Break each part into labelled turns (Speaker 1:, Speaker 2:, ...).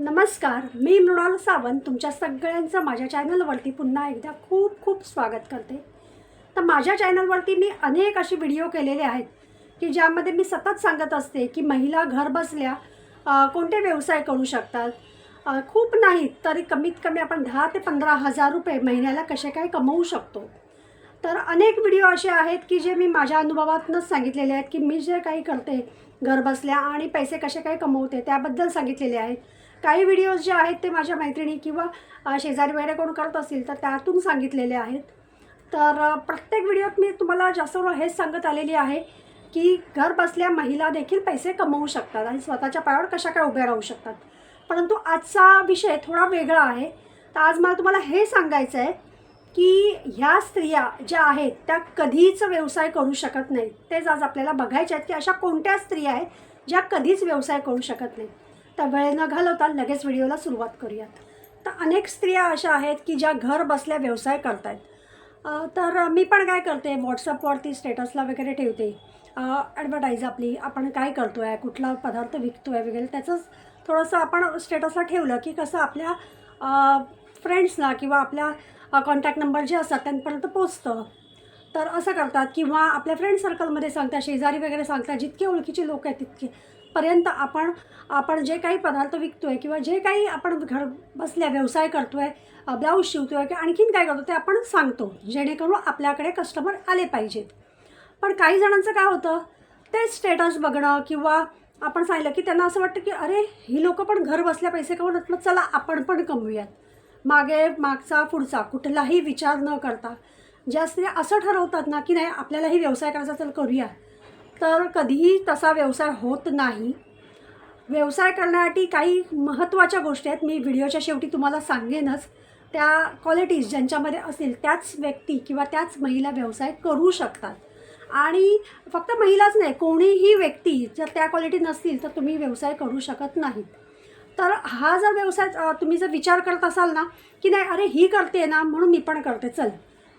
Speaker 1: नमस्कार मी मृणाल सावंत. तुमच्या सगळ्यांचं माझ्या चॅनलवरती पुन्हा एकदा खूप खूप स्वागत करते. तर माझ्या चॅनलवरती मी अनेक असे व्हिडिओ केलेले आहेत की ज्यामध्ये मी सतत सांगत असते की महिला घर बसल्या कोणते व्यवसाय करू शकतात? खूप नाहीत तरी कमीत कमी आपण दहा ते पंधरा हजार रुपये महिन्याला कसे काय कमवू शकतो? तर अनेक व्हिडिओ असे आहेत की जे मी माझ्या अनुभवातूनच सांगितलेले आहेत की मी जे काही करते घर बसल्या आणि पैसे कसे काय कमवते त्याबद्दल सांगितलेले आहेत. काही व्हिडिओज जे आहेत ते माझ्या मैत्रिणी किंवा शेजारी वगैरे कोण करत असतील तर त्यातून सांगितलेले आहेत. तर प्रत्येक व्हिडिओत मी तुम्हाला जास्त हेच सांगत आलेली आहे की घर बसल्या महिला देखील पैसे कमवू शकतात आणि स्वतःच्या पायावर कशा काय उभ्या राहू शकतात. परंतु आजचा विषय थोडा वेगळा आहे. तर आज मला तुम्हाला हे सांगायचं आहे की ह्या स्त्रिया ज्या आहेत त्या कधीच व्यवसाय करू शकत नाहीत. तेच आज आपल्याला बघायचे आहेत की अशा कोणत्या स्त्रिया आहेत ज्या कधीच व्यवसाय करू शकत नाहीत. तर वेळ न घालवता लगेच व्हिडिओला सुरुवात करूयात. तर अनेक स्त्रिया अशा आहेत की ज्या घर बसल्या व्यवसाय करत आहेत तर मी पण काय करते व्हॉट्सअपवरती स्टेटसला वगैरे ठेवते. ॲडव्हर्टाईज आपली आपण काय करतो आहे कुठला पदार्थ विकतो आहे वगैरे त्याचंच थोडंसं आपण स्टेटसला ठेवलं की कसं आपल्या फ्रेंड्सला किंवा आपल्या कॉन्टॅक्ट नंबर जे असतात त्यांपर्यंत पोचतं. तर असं करतात किंवा आपल्या फ्रेंड सर्कलमध्ये सांगतात शेजारी वगैरे सांगतात जितके ओळखीचे लोक आहेत तितके. पर्यंत आपण आपण जे काही पदार्थ विकतो आहे किंवा जे काही आपण घर बसल्या व्यवसाय करतो आहे ब्लाऊज शिवतो आहे किंवा आणखीन काय करतो ते आपण सांगतो जेणेकरून आपल्याकडे कस्टमर आले पाहिजेत. पण काही जणांचं काय होतं ते स्टेटस बघणं किंवा आपण सांगितलं की त्यांना असं वाटतं की अरे ही लोकं पण घर बसल्या पैसे कमवतात मग चला आपण पण कमवूयात. मागे मागचा पुढचा कुठलाही विचार न करता जास्त असं ठरवतात ना की नाही आपल्यालाही व्यवसाय करायचा तर करूया. तर कधीही तसा व्यवसाय होत नाही. व्यवसाय करण्यासाठी काही महत्त्वाच्या गोष्टी आहेत. मी व्हिडिओच्या शेवटी तुम्हाला सांगेनच. त्या क्वालिटीज ज्यांच्यामध्ये असतील त्याच व्यक्ती किंवा त्याच महिला व्यवसाय करू शकतात. आणि फक्त महिलाच नाही कोणीही व्यक्ती जर त्या क्वालिटी नसतील तर तुम्ही व्यवसाय करू शकत नाहीत. तर हा जर व्यवसाय तुम्ही जर विचार करत असाल ना की नाही अरे ही करते ना म्हणून मी पण करते चल.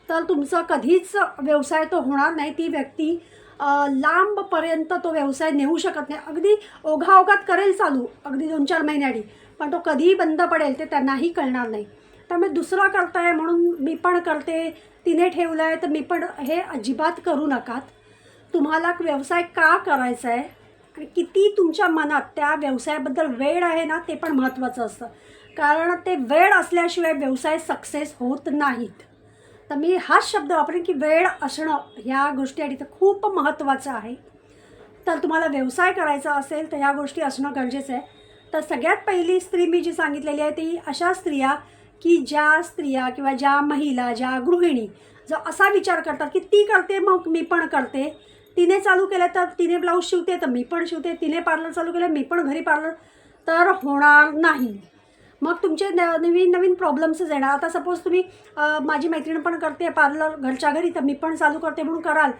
Speaker 1: तर तुमचं कधीच व्यवसाय तो होणार नाही. ती व्यक्ती लांबपर्यंत तो व्यवसाय नेऊ शकत नाही. अगदी ओघाओघात करेल चालू अगदी दोन चार महिन्याआधी पण तो कधीही बंद पडेल ते त्यांनाही कळणार नाही. त्यामुळे दुसरा करताय म्हणून मी पण करते. तिने ठेवलं आहे तर मी पण हे अजिबात करू नकात. तुम्हाला व्यवसाय का करायचा आहे? आणि किती तुमच्या मनात त्या व्यवसायाबद्दल वेळ आहे ना ते पण महत्त्वाचं असतं. कारण ते वेळ असल्याशिवाय व्यवसाय सक्सेस होत नाहीत. तर मी हाच शब्द वापरेन की वेळ असणं ह्या गोष्टी तर खूप महत्त्वाचं आहे. तर तुम्हाला व्यवसाय करायचा असेल तर ह्या गोष्टी असणं गरजेचं आहे. तर सगळ्यात पहिली स्त्री मी जी सांगितलेली आहे ती अशा स्त्रिया की ज्या स्त्रिया किंवा ज्या महिला ज्या गृहिणी जो असा विचार करतात की ती करते मग मी पण करते. तिने चालू केलं तर तिने ब्लाऊज शिवते तर मी पण शिवते. तिने पार्लर चालू केलं मी पण घरी पार्लर. तर होणार नाही. मग तुमचे न नवीन नवीन प्रॉब्लेम्सच येणार. आता सपोज तुम्ही माझी मैत्रीण पण करते पार्लर घरच्या घरी तर मी पण चालू करते म्हणून कराल.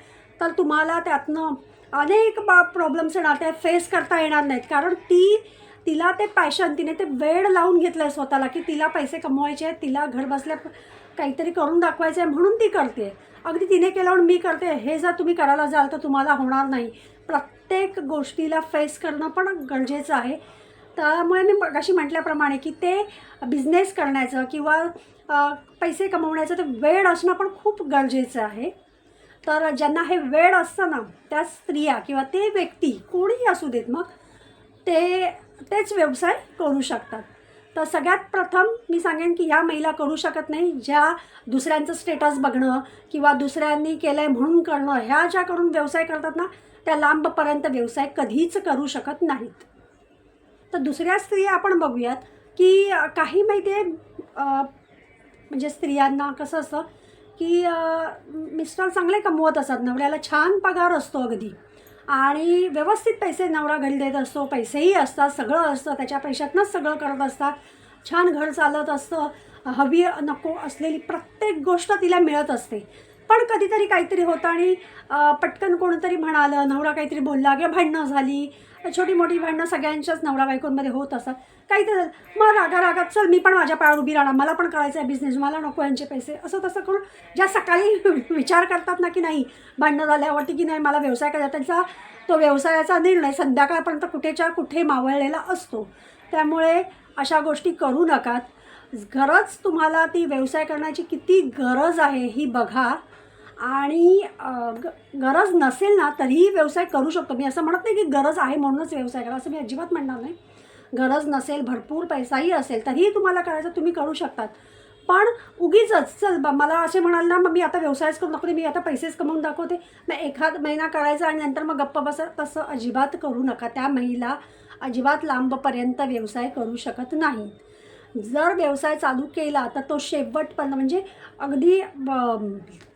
Speaker 1: तर तुम्हाला त्यातनं अनेक बा प्रॉब्लेम्स येणार. ते फेस करता येणार नाहीत. कारण ती तिला ते पॅशन तिने ते वेळ लावून घेतलं आहे स्वतःला की तिला पैसे कमवायचे आहेत तिला घर बसल्या काहीतरी करून दाखवायचं आहे म्हणून ती करते. अगदी तिने केल्यावर मी करते. हे जर तुम्ही करायला जाल तर तुम्हाला होणार नाही. प्रत्येक गोष्टीला फेस करणं पण गरजेचं आहे. त्यामुळे मी अशी म्हटल्याप्रमाणे की ते बिझनेस करण्याचं किंवा पैसे कमवण्याचं ते वेळ असणं पण खूप गरजेचं आहे. तर ज्यांना हे वेळ असतं ना त्या स्त्रिया किंवा ते व्यक्ती कोणीही असू देत मग ते तेच व्यवसाय करू शकतात. तर सगळ्यात प्रथम मी सांगेन की ह्या महिला करू शकत नाही. ज्या दुसऱ्यांचं स्टेटस बघणं किंवा दुसऱ्यांनी केलं आहे म्हणून करणं ह्या ज्या करून व्यवसाय करतात ना त्या लांबपर्यंत व्यवसाय कधीच करू शकत नाहीत. तर दुसऱ्या स्त्रिया आपण बघूयात की काही माहिती आहे म्हणजे स्त्रियांना कसं असतं की मिस्टर चांगले कमवत असतात नवऱ्याला छान पगार असतो अगदी. आणि व्यवस्थित पैसे नवरा घरी देत असतो पैसेही असतात सगळं असतं त्याच्या पैशातनंच सगळं करत असतात. छान घर चालत असतं हवी नको असलेली प्रत्येक गोष्ट तिला मिळत असते. पण कधीतरी काहीतरी होतं आणि पटकन कोणतरी म्हणालं नवरा काहीतरी बोलला किंवा भांडणं झाली छोटी मोठी भांडणं सगळ्यांच्याच नवरा बायकोंमध्ये होत असतात काहीतरी मग रागा रागात चल मी पण माझ्या पायावर उभी राहणार मला पण करायचं आहे बिझनेस मला नको यांचे पैसे. असं तसं करून ज्या सकाळी विचार करतात ना की नाही भांडणं झाल्यावरती की नाही मला व्यवसाय करायचा त्यांचा तो व्यवसायाचा निर्णय संध्याकाळपर्यंत कुठेच्या कुठे मावळलेला असतो. त्यामुळे अशा गोष्टी करू नकात. गरज तुम्हाला ती व्यवसाय करण्याची किती गरज आहे ही बघा. आणि ग- गरज नसेल ना तरीही व्यवसाय करू शकतो. मी असं म्हणत नाही की गरज आहे म्हणूनच व्यवसाय करा असं मी अजिबात म्हणणार नाही. गरज नसेल भरपूर पैसाही असेल तरीही तुम्हाला करायचं तुम्ही करू शकतात. पण उगीच चल मला असे म्हणाल ना मग मी आता व्यवसायच करू नको मी आता पैसेच कमवून दाखवते. मग एखाद महिना करायचा आणि नंतर मग गप्प बस तसं अजिबात करू नका. त्या महिला अजिबात लांबपर्यंत व्यवसाय करू शकत नाहीत. जर व्यवसाय चालू केला तर तो शेवटपर्यंत म्हणजे अगदी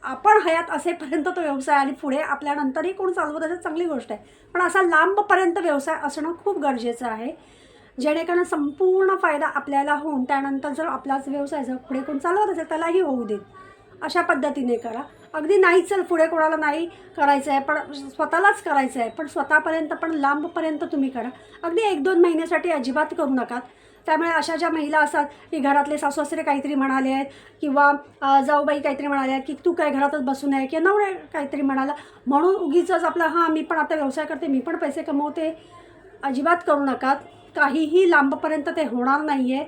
Speaker 1: आपण हयात असेपर्यंत तो व्यवसाय आणि पुढे आपल्यानंतरही कोण चालवत असेल चांगली गोष्ट आहे. पण असा लांबपर्यंत व्यवसाय असणं खूप गरजेचं आहे. जेणेकरून संपूर्ण फायदा आपल्याला होऊन त्यानंतर जर आपलाच व्यवसाय जर पुढे कोण चालवत असेल त्यालाही होऊ देत अशा पद्धतीने करा. अगदी नाही चल पुढे कोणाला नाही करायचं आहे पण स्वतःलाच करायचं आहे पण स्वतःपर्यंत पण लांबपर्यंत तुम्ही करा. अगदी एक दोन महिन्यासाठी अजिबात करू नका. त्यामुळे अशा ज्या महिला असतात की घरातले सासूसरे काहीतरी म्हणाले आहेत किंवा जाऊबाई काहीतरी म्हणाले आहेत की तू काय घरातच बसू नये किंवा नवरे काहीतरी म्हणाला. म्हणून उगीच आपला हां मी पण आता व्यवसाय करते मी पण पैसे कमवते. अजिबात करू नका काहीही लांबपर्यंत ते होणार नाही आहे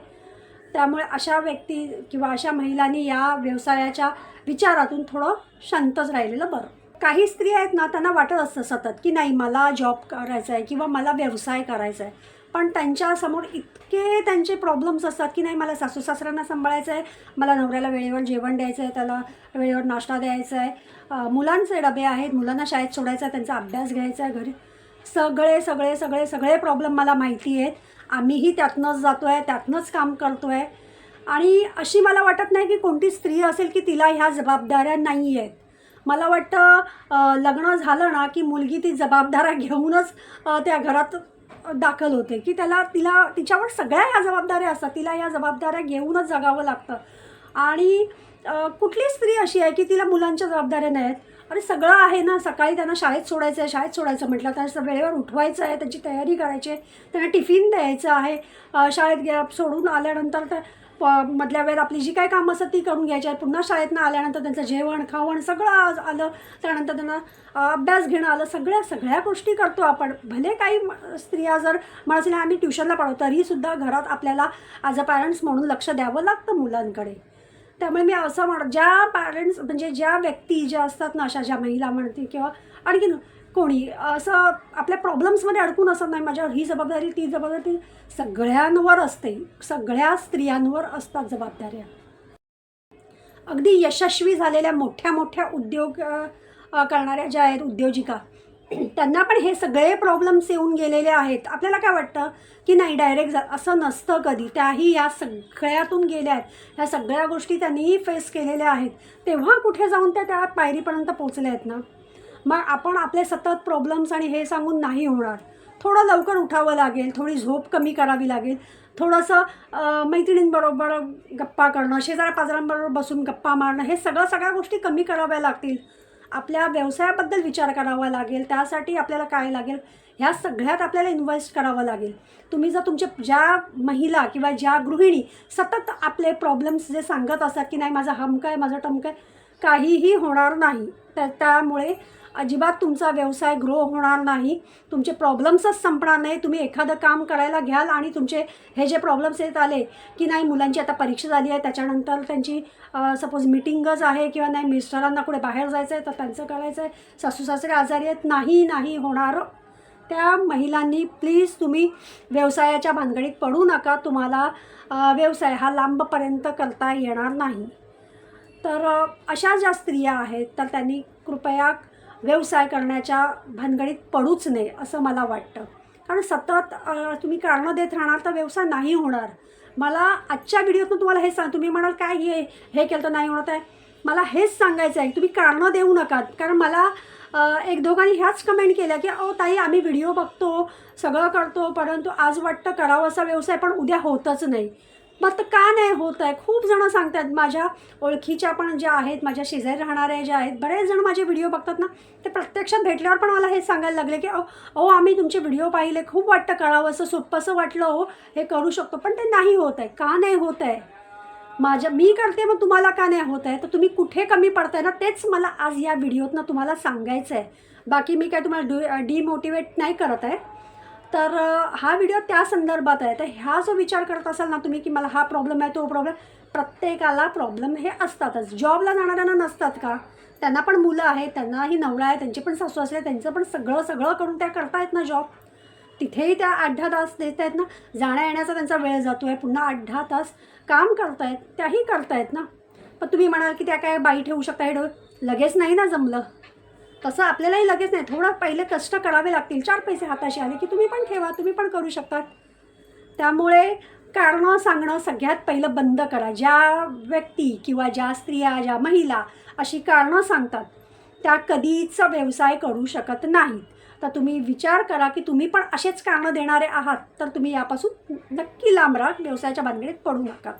Speaker 1: त्यामुळे अशा व्यक्ती किंवा अशा महिलांनी या व्यवसायाच्या विचारातून थोडं शांतच राहिलेलं बरं. काही स्त्री आहेत ना त्यांना वाटत असतं सतत की नाही मला जॉब करायचा आहे किंवा मला व्यवसाय करायचा आहे पण त्यांच्यासमोर इतके त्यांचे प्रॉब्लेम्स असतात की नाही मला सासू सासऱ्यांना सांभाळायचं आहे मला नवऱ्याला वेळेवर जेवण द्यायचं आहे त्याला वेळेवर नाश्ता द्यायचा आहे मुलांचे डबे आहेत मुलांना शाळेत सोडायचं आहे त्यांचा अभ्यास घ्यायचा आहे घरी. सगळे सगळे सगळे सगळे प्रॉब्लेम मला माहिती आहेत. आम्हीही त्यातनंच जातो आहे त्यातनंच काम करतो आहे आणि अशी मला वाटत नाही की कोणती स्त्री असेल की तिला ह्या जबाबदाऱ्या नाही आहेत मला वाटतं लग्न झालं ना की मुलगी ती जबाबदाऱ्या घेऊनच त्या घरात दाखल होते की त्याला तिला तिच्यावर सगळ्या ह्या जबाबदाऱ्या असतात. तिला ह्या जबाबदाऱ्या घेऊनच जगावं लागतं. आणि कुठली स्त्री अशी आहे की तिला मुलांच्या जबाबदाऱ्या नाहीत? अरे सगळं आहे ना सकाळी त्यांना शाळेत सोडायचं आहे शाळेत सोडायचं म्हटलं तर वेळेवर उठवायचं आहे त्यांची तयारी करायची आहे त्यांना टिफिन द्यायचं आहे शाळेत गे सोडून आल्यानंतर तर प मधल्या वेळेत आपली जी काही कामं असतात ती करून घ्यायची आहेत. पुन्हा शाळेतनं आल्यानंतर त्यांचं जेवण खावण सगळं आज आलं. त्यानंतर त्यांना अभ्यास घेणं आलं. सगळ्या सगळ्या गोष्टी करतो आपण. भले काही स्त्रिया जर म्हणायचं आम्ही ट्युशनला पाठवतो. तरीसुद्धा घरात आपल्याला ॲज अ पॅरेंट्स म्हणून लक्ष द्यावं लागतं मुलांकडे. त्यामुळे मी असं म्हण ज्या पॅरेंट्स म्हणजे ज्या व्यक्ती ज्या असतात ना अशा ज्या महिला म्हणते किंवा आणखीन कोणी असं आपल्या प्रॉब्लेम्समध्ये अडकून असत नाही. माझ्यावर ही जबाबदारी ती जबाबदारी सगळ्यांवर असते. सगळ्या स्त्रियांवर असतात जबाबदाऱ्या. अगदी यशस्वी झालेल्या मोठ्या मोठ्या उद्योग करणाऱ्या ज्या आहेत उद्योजिका त्यांना पण हे सगळे प्रॉब्लेम्स येऊन गेलेले आहेत. आपल्याला काय वाटतं की नाही डायरेक्ट असं नसतं कधी. त्याही या सगळ्यातून गेल्या आहेत. ह्या सगळ्या गोष्टी त्यांनीही फेस केलेल्या आहेत. तेव्हा कुठे जाऊन त्या त्या पायरीपर्यंत पोचल्या आहेत ना? मग आपण आपले सतत प्रॉब्लेम्स आणि हे सांगून नाही होणार. थोडं लवकर उठावं लागेल. थोडी झोप कमी करावी लागेल. थोडंसं मैत्रिणींबरोबर गप्पा करणं शेजाऱ्या पाजारांबरोबर बसून गप्पा मारणं हे सगळं सगळ्या गोष्टी कमी कराव्या लागतील. आपल्या व्यवसायाबद्दल विचार करावा लागेल त्यासाठी आपल्याला काय लागेल ह्या सगळ्यात आपल्याला इन्व्हेस्ट करावं लागेल. तुम्ही जर तुमच्या ज्या महिला किंवा ज्या गृहिणी सतत आपले प्रॉब्लेम्स जे सांगत असतात की नाही माझा हमक आहे माझा टमक आहे काहीही होणार नाही. त्या त्यामुळे अजिबात तुमचा व्यवसाय ग्रो होणार नाही. तुमचे प्रॉब्लेम्सच संपणार नाही. तुम्ही एखादं काम करायला घ्याल आणि तुमचे हे जे प्रॉब्लेम्स येत आले की नाही मुलांची आता परीक्षा झाली आहे त्याच्यानंतर त्यांची सपोज मिटिंगच आहे किंवा नाही मिस्टरांना कुठे बाहेर जायचं आहे तर त्यांचं करायचं आहे सासू सासरे आजारी आहेत नाही नाही होणार. त्या महिलांनी प्लीज तुम्ही व्यवसायाच्या भानगडीत पडू नका. तुम्हाला व्यवसाय हा लांबपर्यंत करता येणार नाही. तर अशा ज्या स्त्रिया आहेत तर त्यांनी कृपया व्यवसाय करण्याच्या भानगडीत पडूच नये असं मला वाटतं. कारण सतत तुम्ही कारणं देत राहणार तर व्यवसाय नाही होणार. मला आजच्या व्हिडिओतून तुम्हाला हे सांग तुम्ही म्हणाल काय हे हे केलं तर नाही होणार? आहे मला हेच सांगायचं आहे तुम्ही कारणं देऊ नका. कारण मला एक दोघांनी ह्याच कमेंट केल्या की अहो ताई आम्ही व्हिडिओ बघतो सगळं करतो परंतु आज वाटतं करावं असा व्यवसाय पण उद्या होतच नाही. मग तर का नाही होत आहे? खूप जणं सांगतात माझ्या ओळखीच्या पण ज्या आहेत माझ्या शेजारी राहणाऱ्या ज्या आहेत बरेच जण माझे व्हिडिओ बघतात ना ते प्रत्यक्षात भेटल्यावर पण मला हे सांगायला लागले की अहो अहो आम्ही तुमचे व्हिडिओ पाहिले खूप वाटतं कळावं असं सोपंसं वाटलं हो हे करू शकतो. पण ते नाही होत आहे का नाही होत आहे? माझ्या मी करते मग तुम्हाला का नाही होत आहे? तर तुम्ही कुठे कमी पडताय ना तेच मला आज या व्हिडिओतनं तुम्हाला सांगायचं आहे बाकी मी काय तुम्हाला डि डिमोटिवेट नाही करत आहे. तर हा व्हिडिओ त्या संदर्भात आहे. तर ह्या जो विचार करत असाल ना तुम्ही की मला हा प्रॉब्लेम आहे तो प्रॉब्लेम प्रत्येकाला प्रॉब्लेम हे असतातच. जॉबला जाणाऱ्यांना नसतात का? त्यांना पण मुलं आहेत त्यांनाही नवरा आहे त्यांची पण सासू असले त्यांचं पण सगळं सगळं करून त्या करतायत ना जॉब? तिथेही त्या आठ दहा तास देत आहेत ना? जाण्या येण्याचा त्यांचा वेळ जातो आहे पुन्हा आठ दहा तास काम करतायत त्याही करतायत ना? पण तुम्ही म्हणाल की त्या काय बाई ठेवू शकता हे डो लगेच नाही ना जमलं. तसं आपल्यालाही लगेच नाही. थोडं पहिले कष्ट करावे लागतील. चार पैसे हाताशी आले की तुम्ही पण ठेवा तुम्ही पण करू शकता. त्यामुळे कारणं सांगणं सगळ्यात पहिलं बंद करा. ज्या व्यक्ती किंवा ज्या स्त्रिया ज्या महिला अशी कारणं सांगतात त्या कधीच व्यवसाय करू शकत नाहीत. तर तुम्ही विचार करा की तुम्ही पण असेच कारणं देणारे आहात तर तुम्ही यापासून नक्की लांब राहा. व्यवसायाच्या भानगडीत पडू नका.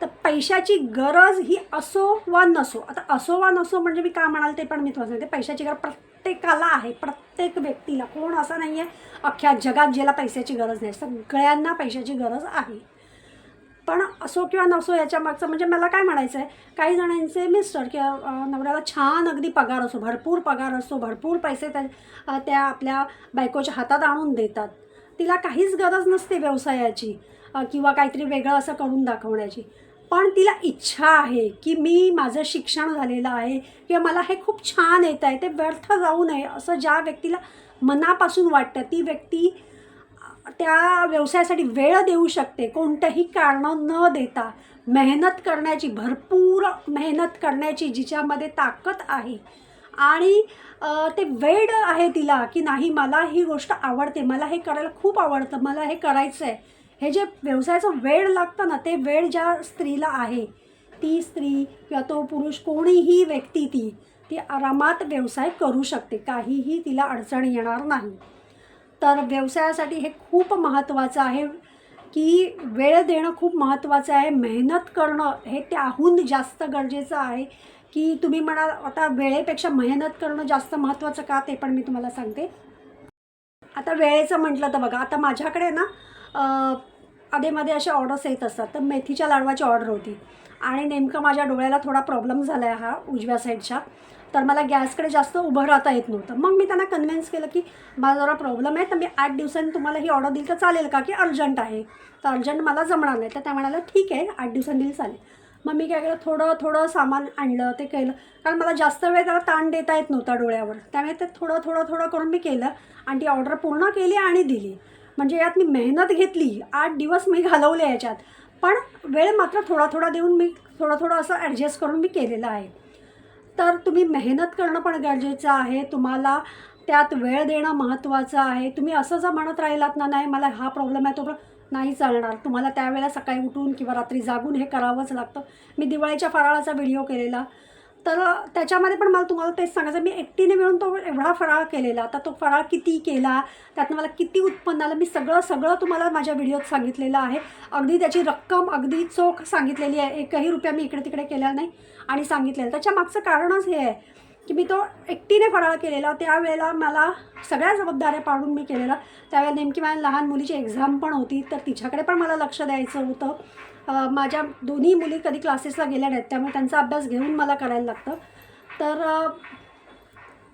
Speaker 1: तर पैशाची गरज ही असो वा नसो आता असो वा नसो म्हणजे मी काय म्हणाल ते पण मी तुम्हाला सांगते. पैशाची गरज प्रत्येकाला आहे प्रत्येक व्यक्तीला. कोण असं नाही आहे अख्ख्या जगात ज्याला पैशाची गरज नाही सगळ्यांना पैशाची गरज आहे. पण असो किंवा नसो याच्या मागचं म्हणजे मला काय म्हणायचं आहे काही जणांचे मिस्टर किंवा नवऱ्याला छान अगदी पगार असो भरपूर पगार असतो भरपूर पैसे त्या त्या आपल्या बायकोच्या हातात आणून देतात. तिला काहीच गरज नसते व्यवसायाची किंवा काहीतरी वेगळं असं करून दाखवण्याची. पण तिला इच्छा आहे की मी माझं शिक्षण झालेलं आहे किंवा मला हे खूप छान येत आहे ते व्यर्थ जाऊ नये असं ज्या व्यक्तीला मनापासून वाटतं ती व्यक्ती त्या व्यवसायासाठी वेळ देऊ शकते कोणतंही कारणं न देता. मेहनत करण्याची भरपूर मेहनत करण्याची जिच्यामध्ये ताकद आहे. आणि ते वेळ आहे तिला की नाही मला ही गोष्ट आवडते मला हे करायला खूप आवडतं मला हे करायचं आहे हे जे व्यवसायाचं वेळ लागतं ना ते वेळ ज्या स्त्रीला आहे ती स्त्री किंवा तो पुरुष कोणीही व्यक्ती ती ती आरामात व्यवसाय करू शकते. काहीही तिला अडचण येणार नाही. तर व्यवसायासाठी हे खूप महत्त्वाचं आहे की वेळ देणं खूप महत्त्वाचं आहे. मेहनत करणं हे त्याहून जास्त गरजेचं आहे की तुम्ही म्हणाल आता वेळेपेक्षा मेहनत करणं जास्त महत्त्वाचं का ते पण मी तुम्हाला सांगते. आता वेळेचं म्हटलं तर बघा आता माझ्याकडे ना अधेमध्ये अशा ऑर्डर्स येत असतात. तर मेथीच्या लाडवाची ऑर्डर होती. आणि नेमकं माझ्या डोळ्याला थोडा प्रॉब्लेम झाला आहे हा उजव्या साईडच्या तर मला गॅसकडे जास्त उभं राहता येत नव्हतं. मग मी त्यांना कन्व्हिन्स केलं की माझा जरा प्रॉब्लेम आहे तर मी आठ दिवसांनी तुम्हाला ही ऑर्डर दिली तर चालेल का? की अर्जंट आहे. तर अर्जंट मला जमणार नाही. तर त्या म्हणाल्या ठीक आहे आठ दिवसांनी दिली चालेल. मग मी काय केलं थोडं थोडं सामान आणलं ते केलं. कारण मला जास्त वेळ त्याला ताण देता येत नव्हता डोळ्यावर. त्यामुळे ते थोडं थोडं थोडं करून मी केलं. आणि ती ऑर्डर पूर्ण केली आणि दिली. म्हणजे यात मी मेहनत घेतली आठ दिवस मी घालवले याच्यात. पण वेळ मात्र थोडा थोडा देऊन मी थोडं थोडं असं ॲडजस्ट करून मी केलेलं आहे. तर तुम्ही मेहनत करणं पण गरजेचं आहे तुम्हाला त्यात वेळ देणं महत्त्वाचं आहे. तुम्ही असं जर म्हणत राहिलात ना नाही मला हा प्रॉब्लेम आहे तो नाही चालणार. तुम्हाला त्यावेळेला सकाळी उठून किंवा रात्री जागून हे करावंच लागतं. मी दिवाळीच्या फराळाचा व्हिडिओ केलेला. तर त्याच्यामध्ये पण मला तुम्हाला तेच सांगायचं मी एकटीने मिळून तो एवढा फराळ केलेला आता तो फराळ किती केला त्यातनं मला किती उत्पन्न आलं मी सगळं सगळं तुम्हाला माझ्या व्हिडिओत सांगितलेलं आहे. अगदी त्याची रक्कम अगदी चोख सांगितलेली आहे. एकही रुपया मी इकडे तिकडे केला नाही आणि सांगितलेलं. त्याच्या मागचं कारणच हे आहे की मी तो एकटीने फराळ केलेला. त्यावेळेला मला सगळ्या जबाबदाऱ्या पाडून मी केलेला. त्यावेळेला नेमकी माझ्या लहान मुलीची एक्झाम पण होती तर तिच्याकडे पण मला लक्ष द्यायचं होतं. माझ्या दोन्ही मुली कधी क्लासेसला गेल्या नाहीत त्यामुळे त्यांचा अभ्यास घेऊन मला करायला लागतं. तर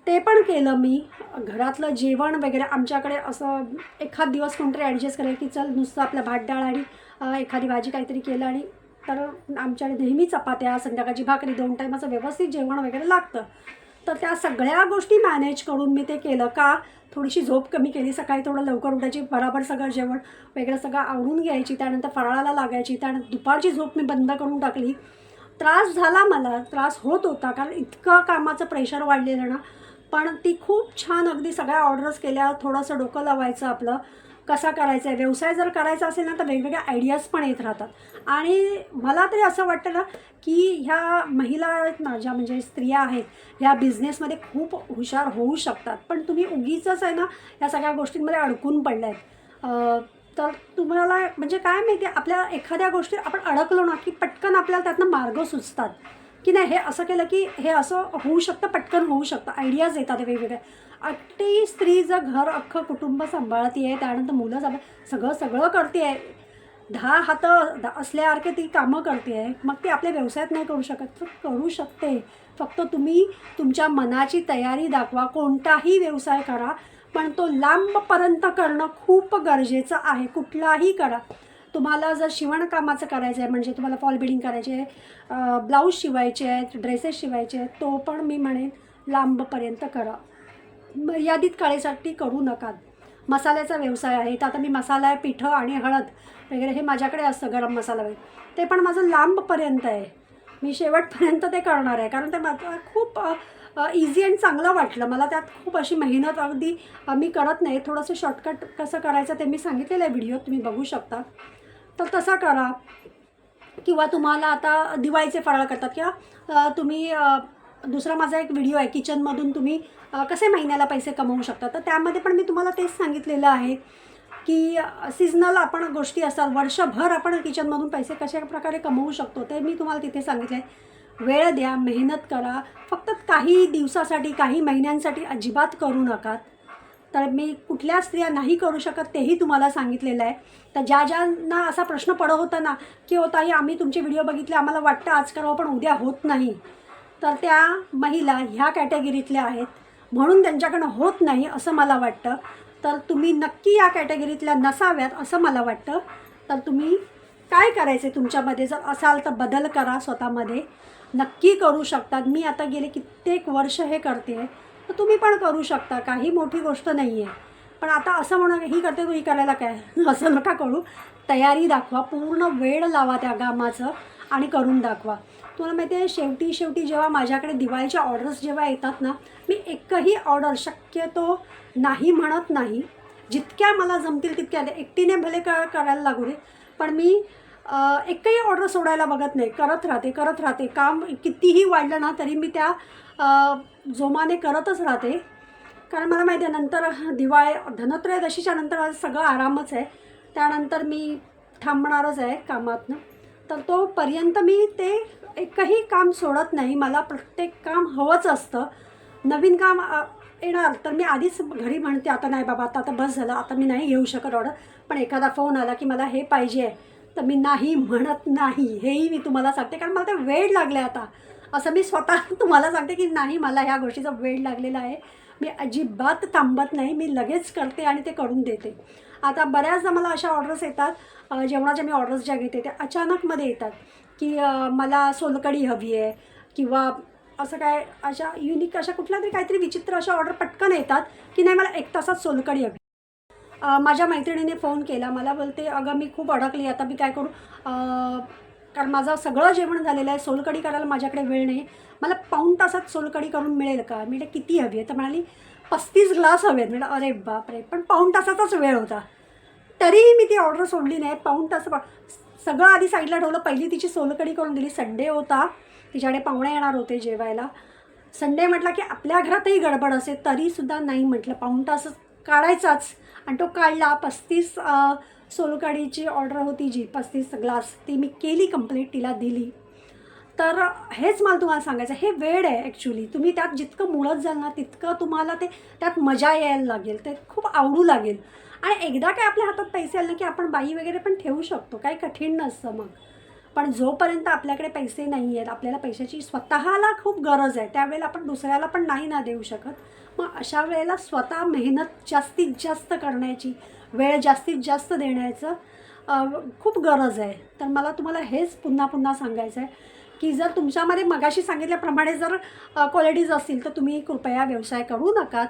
Speaker 1: ते पण केलं मी. घरातलं जेवण वगैरे आमच्याकडे असं एखाद दिवस कोणतरी ॲडजस्ट करायला की चल नुसतं आपलं भात डाळ आणि एखादी भाजी काहीतरी केलं आणि तर आमच्याकडे नेहमी चपात्या संध्याकाळची भाकरी दोन टाईमाचं व्यवस्थित जेवण वगैरे लागतं. तर त्या सगळ्या गोष्टी मॅनेज करून मी ते केलं का? थोडीशी झोप कमी केली सकाळी थोडं लवकर उठायची बराबर सगळं जेवण वेगळं सगळं आवडून घ्यायची त्यानंतर फराळाला लागायची त्यानंतर दुपारची झोप मी बंद करून टाकली. त्रास झाला मला त्रास होत होता कारण इतकं कामाचं प्रेशर वाढलेलं ना. पण ती खूप छान अगदी सगळ्या ऑर्डर्स केल्या थोडंसं डोकं लावायचं आपलं. कसा करायचा आहे? व्यवसाय जर करायचा असेल ना तर वेगवेगळ्या आयडियाज पण येत राहतात. आणि मला तरी असं वाटतं ना की ह्या महिला आहेत ना ज्या म्हणजे स्त्रिया आहेत ह्या बिझनेसमध्ये खूप हुशार होऊ शकतात. पण तुम्ही उगीच आहे ना ह्या सगळ्या गोष्टींमध्ये अडकून पडल्या आहेत तर तुम्हाला म्हणजे काय माहिती आहे आपल्या एखाद्या गोष्टीत आपण अडकलो ना की पटकन आपल्याला त्यातनं मार्ग सुचतात. की नाही हे असं केलं की हे असं होऊ शकतं पटकन होऊ शकतं. आयडियाज येतात वेगवेगळ्या. एकटी स्त्री जर घर अख्खं कुटुंब सांभाळते आहे त्यानंतर मुलं सांभाळ सगळं सगळं करते आहे दहा हात असल्यासारखे ती कामं करते आहे मग ती आपल्या व्यवसायात नाही करू शकत. तर करू शकते. फक्त तुम्ही तुमच्या मनाची तयारी दाखवा. कोणताही व्यवसाय करा पण तो लांबपर्यंत करणं खूप गरजेचं आहे. कुठलाही करा. तुम्हाला जर शिवणकामाचं करायचं आहे म्हणजे तुम्हाला फॉल बिडिंग करायचे आहे ब्लाऊज शिवायचे आहेत ड्रेसेस शिवायचे आहेत तो पण मी म्हणेन लांबपर्यंत करा. मर्यादित काळेसाठी करू नका. मसाल्याचा व्यवसाय आहे. तर आता मी मसाला पिठं आणि हळद वगैरे हे माझ्याकडे असतं गरम मसाला वगैरे. ते पण माझं लांबपर्यंत आहे. मी शेवटपर्यंत ते करणार आहे. कारण ते मला खूप इझी अँड चांगलं वाटलं. मला त्यात खूप अशी मेहनत अगदी मी करत नाही. थोडंसं शॉर्टकट कसं करायचं ते मी सांगितलेलं आहे व्हिडिओ तुम्ही बघू शकता. तर तसा करा. किंवा तुम्हाला आता दिवाळीचे फराळ करतात. किंवा तुम्ही दुसरा माझा एक व्हिडिओ आहे. किचनमधून तुम्ही कसे महिन्याला पैसे कमवू शकता? तर त्यामध्ये पण मी तुम्हाला तेच सांगितलेलं आहे की सिजनल आपण गोष्टी असतात वर्षभर आपण किचनमधून पैसे कशा प्रकारे कमवू शकतो ते मी तुम्हाला तिथे सांगितलं आहे वेळ द्या मेहनत करा. फक्त काही दिवसासाठी काही महिन्यांसाठी अजिबात करू नका. तर मी कुठल्या स्त्रिया नाही करू शकत तेही तुम्हाला सांगितलेलं आहे. तर ज्या ज्यांना असा प्रश्न पडत होता ना की हो ताई आम्ही तुमचे व्हिडिओ बघितले आम्हाला वाटतं आज करावं पण उद्या होत नाही. तर त्या महिला ह्या कॅटेगरीतल्या आहेत. म्हणून त्यांच्याकडनं होत नाही असं मला वाटतं. तर तुम्ही नक्की या कॅटेगरीतल्या नसाव्यात असं मला वाटतं. तर तुम्ही काय करायचे तुमच्यामध्ये? जर असाल तर बदल करा स्वतःमध्ये. नक्की करू शकतात. मी आता गेले कित्येक वर्ष हे करते तर तुम्ही पण करू शकता. काही मोठी गोष्ट नाही आहे पण आता असं म्हणून ही करते तू ही करायला काय? असं नका करू. तयारी दाखवा. पूर्ण वेळ लावा त्या कामाचं आणि करून दाखवा. तुम्हाला माहिती आहे शेवटी शेवटी जेव्हा माझ्याकडे दिवाळीच्या ऑर्डर्स जेव्हा येतात ना मी एकही ऑर्डर शक्यतो नाही म्हणत नाही. जितक्या मला जमतील तितक्या. एकटीने भले क करायला लागू दे पण मी एकही ऑर्डर सोडायला बघत नाही. करत राहते करत राहते. काम कितीही वाढलं ना तरी मी त्या जोमाने करतच राहते. कारण मला माहिती आहे नंतर दिवाळी धनत्रयोदशीच्या नंतर सगळं आरामच आहे. त्यानंतर मी थांबणारच आहे कामातनं. तर तोपर्यंत मी ते एकही काम सोडत नाही. मला प्रत्येक काम हवंच असतं. नवीन काम येणार तर मी आधीच घरी म्हणते आता नाही बाबा आता आता बस झालं आता मी नाही घेऊ शकत ऑर्डर पण एखादा फोन आला की मला हे पाहिजे. आहे तर मी नाही म्हणत नाही. हेही मी तुम्हाला सांगते कारण मला ते वेळ लागले आता. असं मी स्वतः तुम्हाला सांगते की नाही मला ह्या गोष्टीचा वेळ लागलेला आहे. मी अजिबात थांबत नाही. मी लगेच करते आणि ते करून देते. आता बऱ्याचदा मला अशा ऑर्डर्स येतात जेवणाच्या मी ऑर्डर्स ज्या घेते त्या अचानकमध्ये येतात की मला सोलकढी हवी आहे किंवा असं काय अशा युनिक अशा कुठल्या तरी काहीतरी विचित्र अशा ऑर्डर पटकन येतात की नाही मला एक तासात सोलकढी हवी माझ्या मैत्रिणीने फोन केला मला बोलते अगं मी खूप अडकली आता मी काय करू? कारण माझं सगळं जेवण झालेलं आहे सोलकढी करायला माझ्याकडे वेळ नाही. मला पाऊण तासात सोलकढी करून मिळेल का? मी ते किती हवी आहे? तर म्हणाली पस्तीस ग्लास हवे आहेत. म्हटलं अरे बापरे पण पाऊण तासाचाच वेळ होता. तरीही मी ती ऑर्डर सोडली नाही. पाऊण तास सगळं आधी साईडला ठेवलं. पहिली तिची सोलकढी करून दिली. संडे होता. तिच्याकडे पाहुणे येणार होते जेवायला. संडे म्हटला की आपल्या घरातही गडबड असेल तरीसुद्धा नाही म्हटलं. पाऊण तास काढायचाच. आणि तो काढला. पस्तीस सोलकढीची ऑर्डर होती जी पस्तीस ग्लास. ती मी केली कंप्लीट तिला दिली. तर हेच मला तुम्हाला सांगायचं हे वेळ आहे ॲक्च्युली तुम्ही त्यात जितकं मुळत जाल ना तितकं तुम्हाला ते त्यात मजा यायला लागेल. ते खूप आवडू लागेल. आणि एकदा काय आपल्या हातात पैसे आले ना की आपण बाई वगैरे पण ठेवू शकतो. काही कठीण नसतं मग. पण जोपर्यंत आपल्याकडे पैसे नाही आहेत आपल्याला पैशाची स्वतःला खूप गरज आहे त्यावेळेला आपण दुसऱ्याला पण नाही ना देऊ शकत. मग अशा वेळेला स्वतः मेहनत जास्तीत जास्त करण्याची वेळ जास्तीत जास्त देण्याचं खूप गरज आहे. तर मला तुम्हाला हेच पुन्हा पुन्हा सांगायचं आहे की जर तुमच्यामध्ये मगाशी सांगितल्याप्रमाणे जर क्वालिटीज असतील तर तुम्ही कृपया व्यवसाय करू नकात.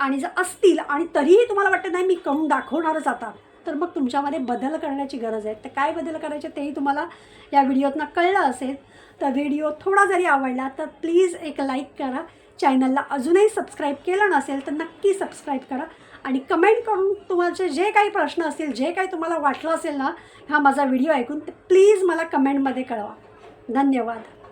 Speaker 1: आणि जर असतील आणि तरीही तुम्हाला वाटतं नाही मी करून दाखवणारच आता तर मग तुमच्यामध्ये बदल करण्याची गरज आहे. तर काय बदल करायचे तेही तुम्हाला या व्हिडिओतनं कळलं असेल. तर व्हिडिओ थोडा जरी आवडला तर प्लीज एक लाईक करा. चॅनलला अजूनही सबस्क्राईब केलं नसेल तर नक्की सबस्क्राईब करा. आणि कमेंट करून तुमचे जे काही प्रश्न असतील जे काही तुम्हाला वाटलं असेल ना हा माझा व्हिडिओ ऐकून ते प्लीज मला कमेंटमध्ये कळवा. धन्यवाद